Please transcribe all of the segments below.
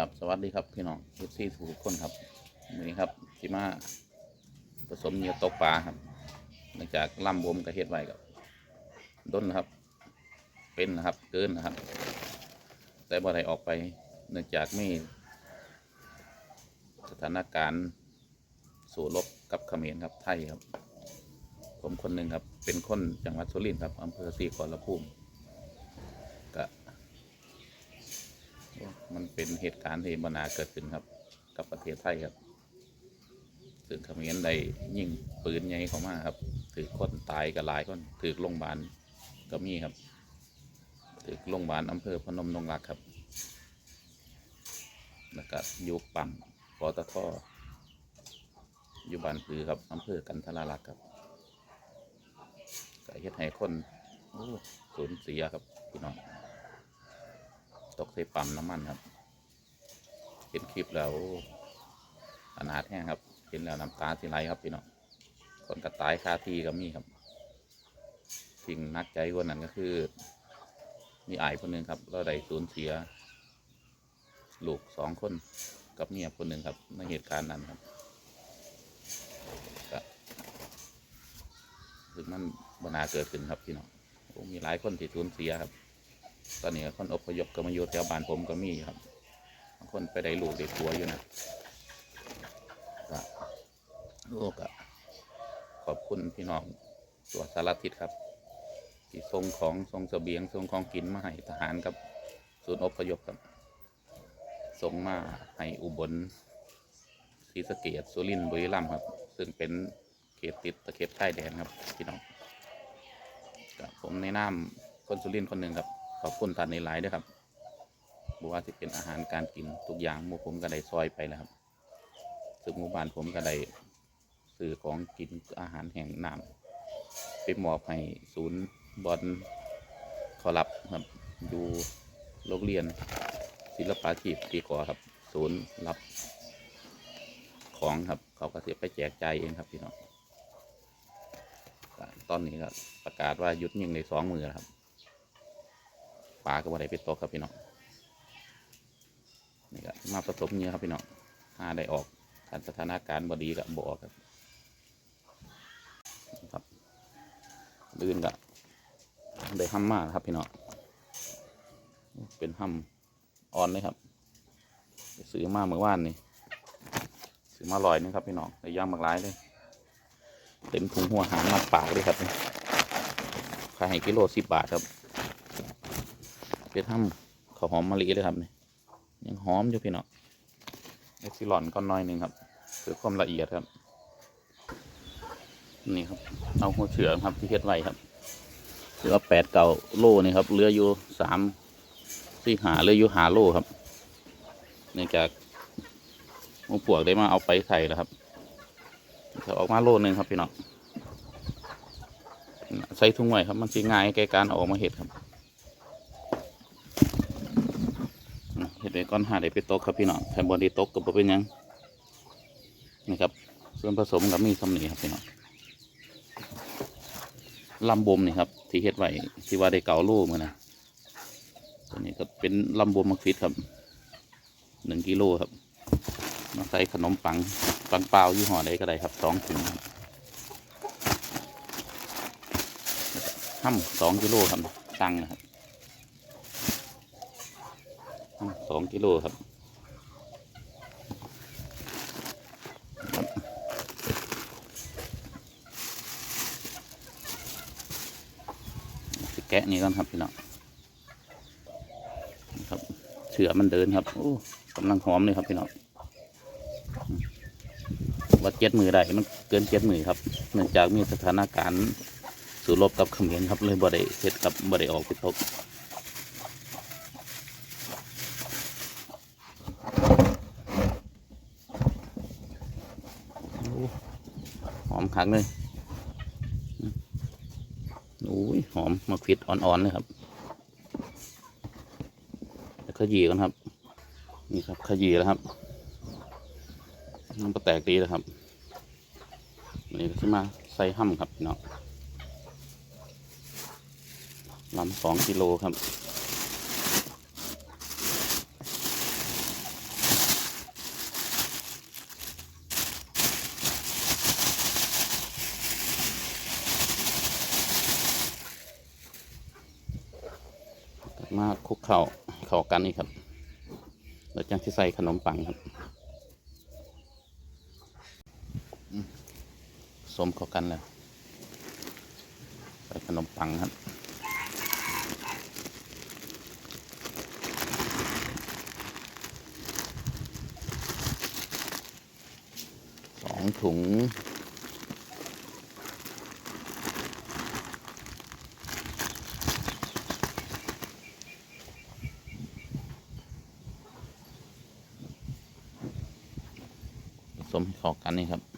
ครับสวัสดีครับพี่น้องเอฟซีทุกคนครับวันนี้ครับสิมาผสมเหยื่อตกปลาครับหลังจากล่ำบวมกระเฮ็ดไว้กับด้นนะครับ เป็นนะครับเกินนะครับ แต่บ่ได้ออกไปเนื่องจากไม่สถานการณ์สู่รบกับเขมรครับไทยครับ ผมคนหนึ่งครับ เป็นคนจังหวัดสุรินทร์ครับอำเภอศรีขอรภูมิ มันเป็นเหตุการณ์ที่บนาเกิดขึ้นครับ กับประเทศไทยครับซึ่งเขมรได้ยิงปืนใหญ่เข้ามาครับ ถือคนตายกับหลายคนถือโรงพยาบาลก็มีครับ ถือโรงพยาบาลอำเภอพนมนงรักครับแล้วก็ยู่ปั๊มปตทอยู่บ้านพือครับอำเภอกันทราลักษ์ครับก็เฮ็ดให้คนสูญเสียครับพี่น้อง ตกใส่ปั๊มน้ำมันครับ เห็นคลิปแล้วอนาถแห้งครับ เห็นแล้วน้ำตาสิไหลครับพี่น้องคนกระตายคาที่ก็มีครับสิ่งนักใจกว่านั้นก็คือ มีอายคนหนึ่งครับเราได้สูญเสียลูกสองคนกับเมียคนหนึ่งครับ ในเหตุการณ์นั้นครับถึงมันบนาเกิดขึ้นครับพี่น้องมีหลายคนที่สูญเสียครับ ตอนนี้คนอพยพก็มาอยู่แถวบ้านผมก็มีครับบางคนไปได้ลูกได้ผัวอยู่นะก็ลูกก็ขอบคุณพี่น้องตัวสารทิศครับ ที่ส่งของส่งเสบียงส่งของกินมาให้ทหารกับศูนย์อพยพครับส่งมาให้อุบลศรีสะเกดสุรินทร์บุรีรัมย์ครับ ซึ่งเป็นเขตติดตะเข็บชายแดนครับพี่น้องก็ผมในนามคนสุรินทร์คนหนึ่งครับ ขอบคุณท่านในหลายด้วยครับบอกว่าที่เป็นอาหารการกินทุกอย่างหมู่ผมก็ได้ซอยไปแล้วครับซึ่งหมู่บ้านผมก็ได้ซื้อของกินอาหารแห่งน้ำไปมอบให้ศูนย์บอลขอรับครับอยู่โรงเรียนศิลปาชีพปีกอครับ ศูนย์รับของครับ เขาก็เสียไปแจกใจเองครับพี่น้องตอนนี้ก็ประกาศว่าหยุดยิงในสองมือแล้วครับ ปลาก็บ่ได้ไปตกครับพี่น้องนี่ก็มาผสมเนื้อครับพี่น้องหาได้ออกทันสถานการณ์บดีกับบออกครับครับลื่นก็ได้ห้ำมากครับพี่น้องเป็นห้ำอ่อนเลยครับซื้อมาเมื่อวานนี่ซื้อมาลอยนึงครับพี่น้องได้ย่างมากหลายเลยเต็มถุงหัวหางมาปากเลยครับขายให้กิโลสิบบาทครับ เป็นทำข้าวหอมมะลิเลยครับนี่ยังหอมอยู่พี่เนาะเอ็กซิลอนก็น้อยหนึ่งครับเพื่อความละเอียดครับนี่ครับเอาหัวเฉือครับที่เฮ็ดไว้ครับเหลือแปดเก่าโลนี่ครับเหลืออยู่สามสี่หาเหลืออยู่หาโลครับเนื่องจากหมูปวกได้มาเอาไปใส่แล้วครับจะออกมาโลหนึงครับพี่เนาะใส่ถุงไว้ครับ มันสิง่ายแก่การออกมาเห็ดครับ เห็ด ไว้ก้อนหาได้ไปตกครับพี่น้องแทนบอดีตกกับบ่เป็นยังนี่ครับ ส่วนผสมกับมีสำนีครับพี่น้องลำบมนี่ครับ ที่เฮ็ดไว้ที่ว่าได้เก่าลูกมันนะตัวนี้ก็เป็นลำบมมักฟิตครับหนึ่งกิโลครับมาใส่ขนมปังปังเปล่ายี่ห้อใดก็ได้ครับสองถุงห้ำสองกิโลครับตังนะครับ สองกิโลครับแกะนี่ก่อนครับพี่น้องครับ เสือมันเดินครับโอ้กำลังหอมเลยครับพี่น้องวัดเจ็ดมือได้มันเกินเจ็ดมือครับ เนื่องจากมีสถานการณ์สู้รบกับเขมรครับเลยบ่ได้เฮ็ดกับบ่ได้ออกไปตก โอ้หอมคักเลยอืมโอ้ย หอมมาควิดอ่อนๆเลยครับ แล้วขยี้กันครับ นี่ครับขยี้แล้วครับมันก็แตกดีแล้วครับนี่ก็จะมาใส่ห้ำครับเนาะลำสองกิโลครับ มาคลุกเข่าเข้ากันนี่ครับ แล้วจัง ที่ใส่ขนมปังครับสมเข้ากันแล้ว ใส่ขนมปังครับสองถุง ผ อันนี้ครับ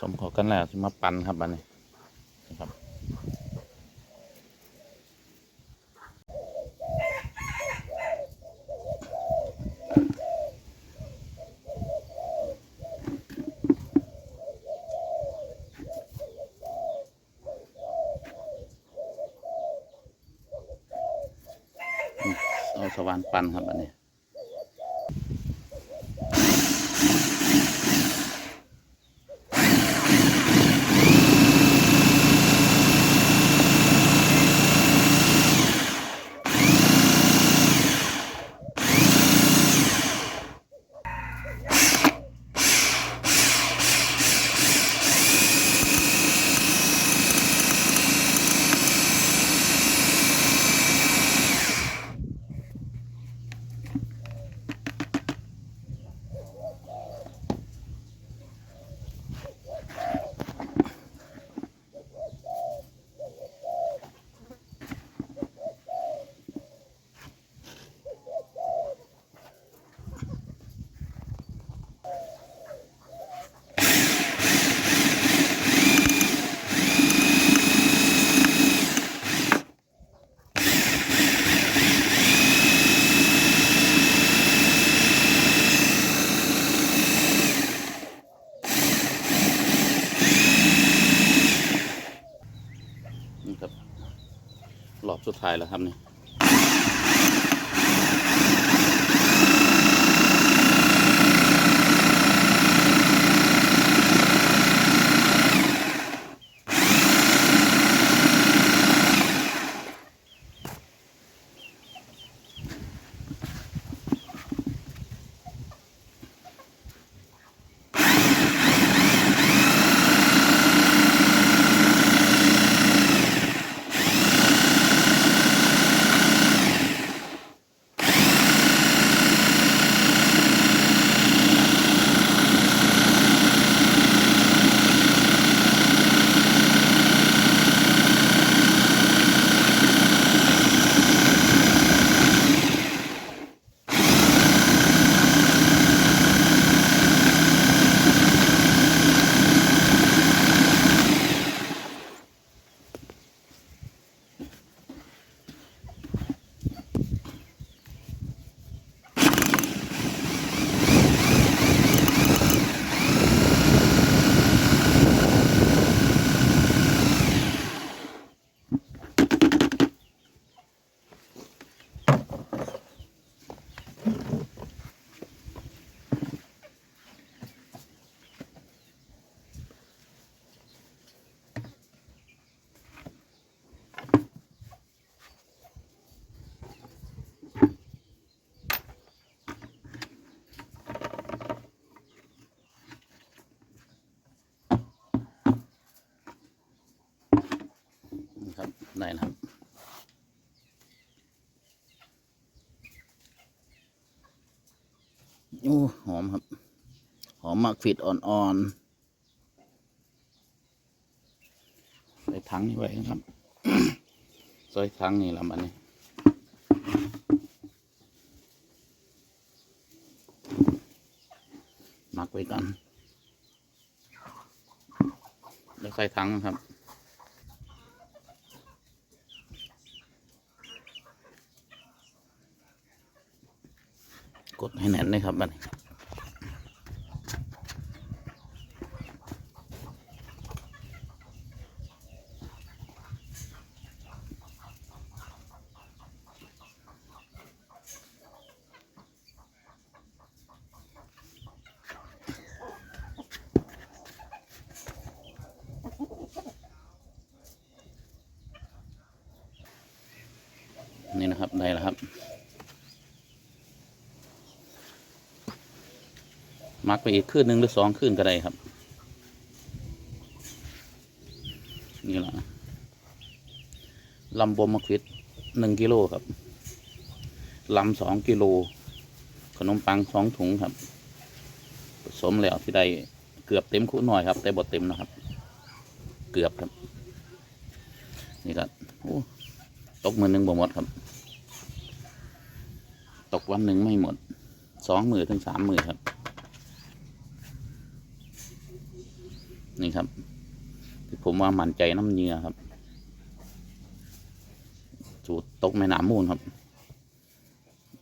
สมข้ากันแล้วมาปั่นครับอันนี้นะครับเอาสว่านปั่นครับอันนี้ สุดท้ายแล้วครับนี่ ได้แล้วครับ โอ้หอมครับ หอมมากฟิดอ่อนๆ ใส่ถังนี่ไว้นะครับ ใส่ถังนี่ละมันนี่หมักไว้กันแล้วใส่ถังนะครับ กดให้แน่นเลยครับบัดนี้นะครับ ได้แล้วครับ มักไปอีกคืนหนึ่งหรือสองคืนก็ได้ครับ นี่แหละลำบมมะควิดหนึ่งกิโลครับ ลำสองกิโล ขนมปังสองถุงครับ ผสมแล้วที่ได้เกือบเต็มคู่หน่อยครับ แต่บดเต็มนะครับ เกือบครับ นี่ก็โอ้ตกมือหนึ่งบ่หมดครับ ตกวันหนึ่งไม่หมด สองมือถึงสามมือครับ นี่ครับที่ผมว่ามั่นใจน้ำเหยื่อครับ สูตรตกแม่น้ำมูลครับ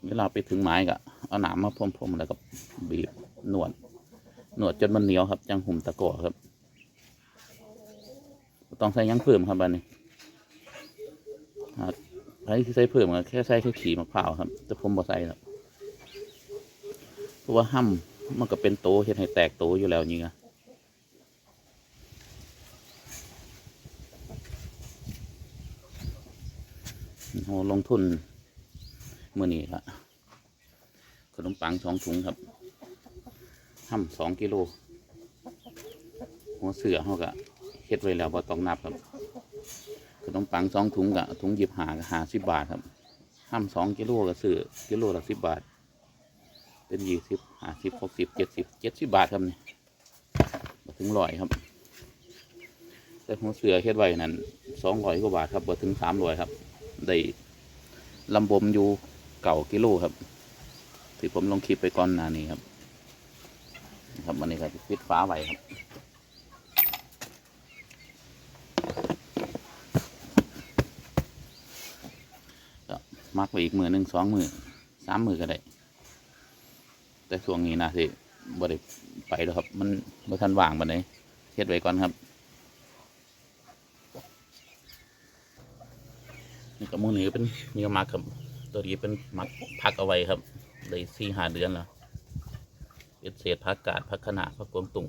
เวลาไปถึงไม้ก็เอาหนามมาพรมๆแล้วก็บีบนวดนวดจนมันเหนียวครับ จังหุ่มตะกอครับ ต้องใส่ยังเพิ่มครับบันนี้ใครที่ใส่เพิ่มก็แค่ใส่แค่ขี่มะพร้าวครับแต่ผมบ่ใส่ครับเพราะว่าห้ำมันก็เป็นโตเห็ดให้แตกโตอยู่แล้วเหยื่ โอ้ลงทุนเมื่อนี้ละขนมปังสองถุงครับห้ำสองกิโลหัวเสือเขากะเฮ็ดไว้แล้วบ่ต้องนับครับ ขนมปังสองถุงกะถุงหยิบหากหาสิบบาทครับห้ำสองกิโลก็ซื้อกิโลละสิบบาท เป็นยี่สิบห้าสิบหกสิบเจ็ดสิบเจ็ดสิบบาทครับนี่บ่ถึงร้อยครับแต่หัวเสือเฮ็ดไว้นั่นสองร้อยกว่าบาทครับบ่ถึงสามร้อยครับ ได้ลำบมอยู่เก่ากิโลครับที่ผมลงคลิปไปก่อนหน้านี้ครับ ครับวันนี้ครับปิดฟ้าไว้ครับก็มักไปอีกมือหนึ่งสองมือสามมือก็ได้แต่ช่วงนี้นะสิบ่ได้ไปแล้วครับ มันบ่ทันว่างบันไดเฮ็ดไว้ก่อนครับ นี่กับมูนี่ก็เป็นนี่ก็มักครับ ตัวนี้เป็นมักพักเอาไว้ครับได้สี่หาเดือนแล้วเป็นเศษผักกาดผักขนาผักกวางตุ่ง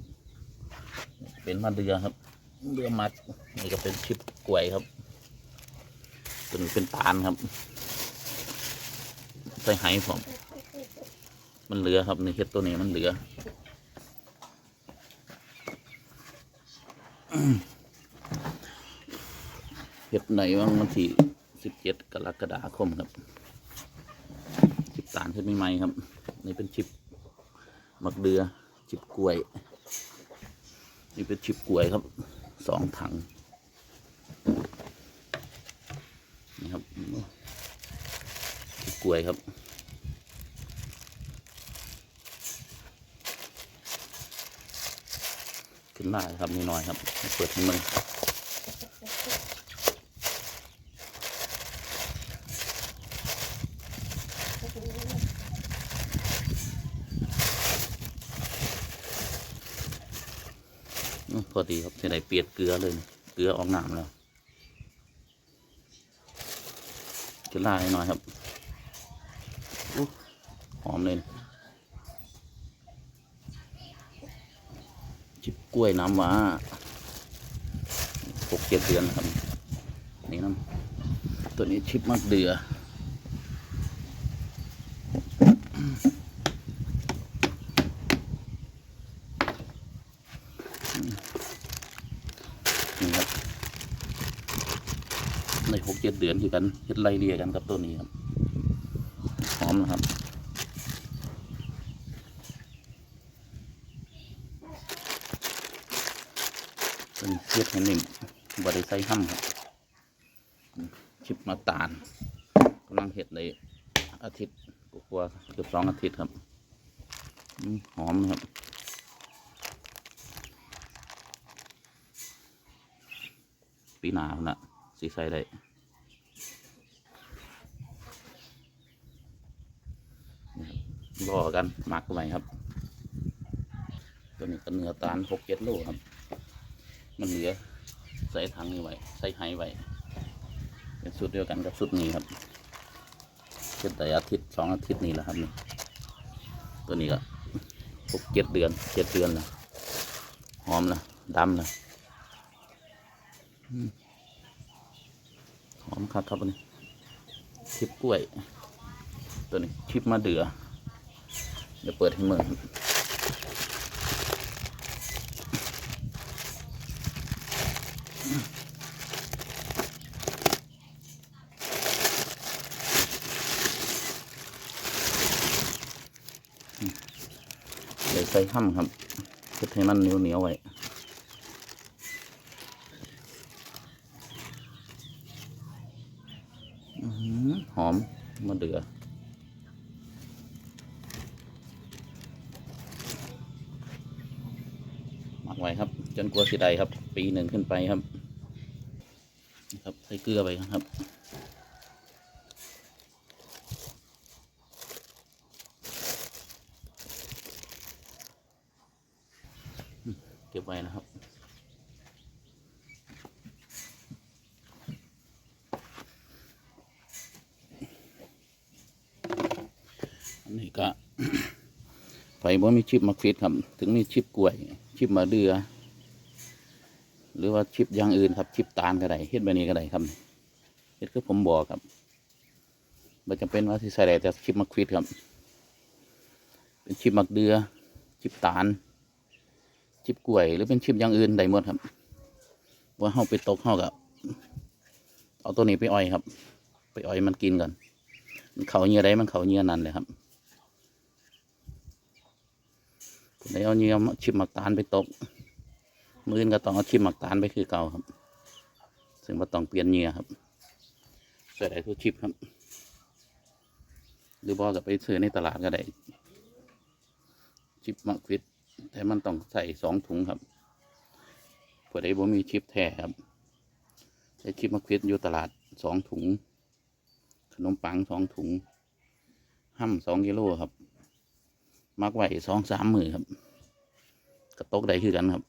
เป็นมะเดือครับเดือมัดนี่ก็เป็นชิปกล้วยครับตัวนี้เป็นตาลครับ ใส่ไหผมมันเหลือครับในเห็ดตัวนี้มันเหลือเห็ดไหนว่างวันที่ สิบเจ็ดกรกฎาคมครับชิปตาลเห็ดใหม่ๆครับ นี่เป็นชิปมักเดือชิปกล้วย นี่เป็นชิปกล้วยครับสองถังนี่ครับชิปกล้วยครับขึ้นมาครับนิดหน่อยครับ เปิดให้มัน ดีครับที่ไหนเปียดเกลือเลยเกลือออกหน้ำแล้วจะล่าให้หน่อยครับอหอมเลยนี่ชิบกล้วยน้ำว้าหกเจ็ดเดือนครับนี่น้ำตัวนี้ชิบมากเดือ นี่ครับในหก เดือนคือกันเฮ็ดไล่เลี่ยกันกับตัวนี้ครับหอมนะครับเป็นเฮ็ดให้นิ่มบริใส่ห้ำครับชิปมาตาลกำลังเฮ็ดเลยอาทิตย์กว่าเกือบสองอาทิตย์ครับหอมนะครับปีหนาพุ่นละสีใสได้นี่ครั บรอกันหมักไว้ครับ ตัวนี้ก็เนื้อตาลหกเจ็ดโลครับ มันเหลือใส่ถังนี้ไว้ใส่ไห้ไว้เป็นสูตรเดียวกันกับสูตรนี้ครับเป็นแต่อาทิตย์สองอาทิตย์นี้แหละครับนี่ตัวนี้ก็หกเจ็ดเดือนเจ็ดเดือนนะหอมนะดำนะหอมครับครับอันนี้ชิปกล้วย ตัวนี้ชิปมะเดือ ดี๋ยวเปิดให้เมืองครับเดี๋ยวใส่ห้ำครับเพื่อให้มันเหนียวเหนียวไว้หอมมะเดือห ไว้ครับ จนกลัวสิไดครับ ปีหนึ่งขึ้นไปครับนี่ครับใส่เกลือไปครับเก็บไว้นะครับอันนี้ก็ไฟบ่มีชิปมักฟิตครับ ถึงมีชิปกล้วย ชิปมะเดือ หรือว่าชิปอย่างอื่นครับ ชิปตาลก็ได้เฮ็ดแบบนี้ก็ได้ครับเฮ็ดคือผมบอกครับมันจำเป็นว่าที่ใส่ได้แต่ชิปมักฟิตครับ เป็นชิปมักเดือ ชิปตาล ชิปกล้วย หรือเป็นชิปอย่างอื่นได้หมดครับว่าเฮาไปตกเฮากับเอาตัวนี้ไปอ้อยครับ ไปอ้อยมันกินก่อนมันเขาเนื้อใดมันเขาเนื้อนั่นเลยครับ ผมได้เอาเนื้อชิมหมักตาลไปตก มืออื่นก็ต้องเอาชิมหมักตาลไปคือเก่าครับ ซึ่งว่าต้องเปลี่ยนเนื้อครับใส่ได้ทุกชิปครับ หรือบอกกับไปซื้อในตลาดก็ได้ชิปหมักฟิตแต่มันต้องใส่สองถุงครับเพื่อได้บ่มีชิปแท้ครับใช้ชิปหมักฟิตอยู่ตลาดสองถุง ขนมปังสองถุงห้ำสองกิโลครับ มักไหวสองสามมือครับ กระตกได้คือกันครับ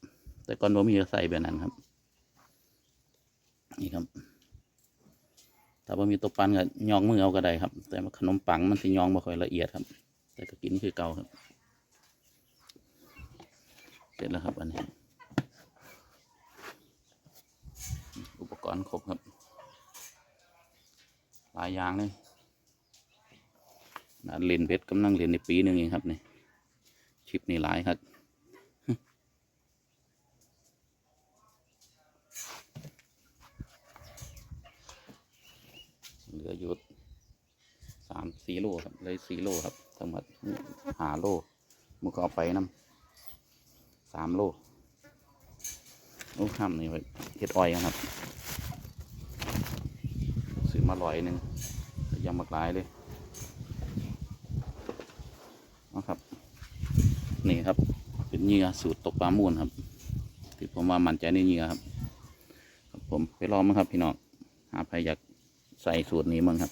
แต่ก่อนผมมีก็ใส่แบบนั้นครับ นี่ครับ ถ้าว่ามีตัวปันก็ยองมือเอาก็ได้ครับ แต่ขนมปังมันสิยองไม่ค่อยละเอียดครับ แต่ก็กินคือเก่าครับ เสร็จแล้วครับอันนี้ อุปกรณ์ครบครับ หลายอย่างเลยนเล่นเพชรกำลังเรียนในปีหนึ่งเองครับนี่ ชิปนี่หลายครับเหลืออยู่สามสี่โลครับเลยสี่โลครับทั้งหมดหาโลมันก็เอาไปน้ำสามโลโอ้ข้ามนี่ไว้เฮ็ดอ้อยครับซื้อมาลอยหนึ่งยำหมักหลายเลยนะครับ นี่ครับ เป็นเหยื่อสูตรตกปลามูลครับที่ผมว่ามั่นใจในเหยื่อครับครับ ผมไปลองมั้งครับพี่น้องหาใครอยากใส่สูตรนี้มั้งครับ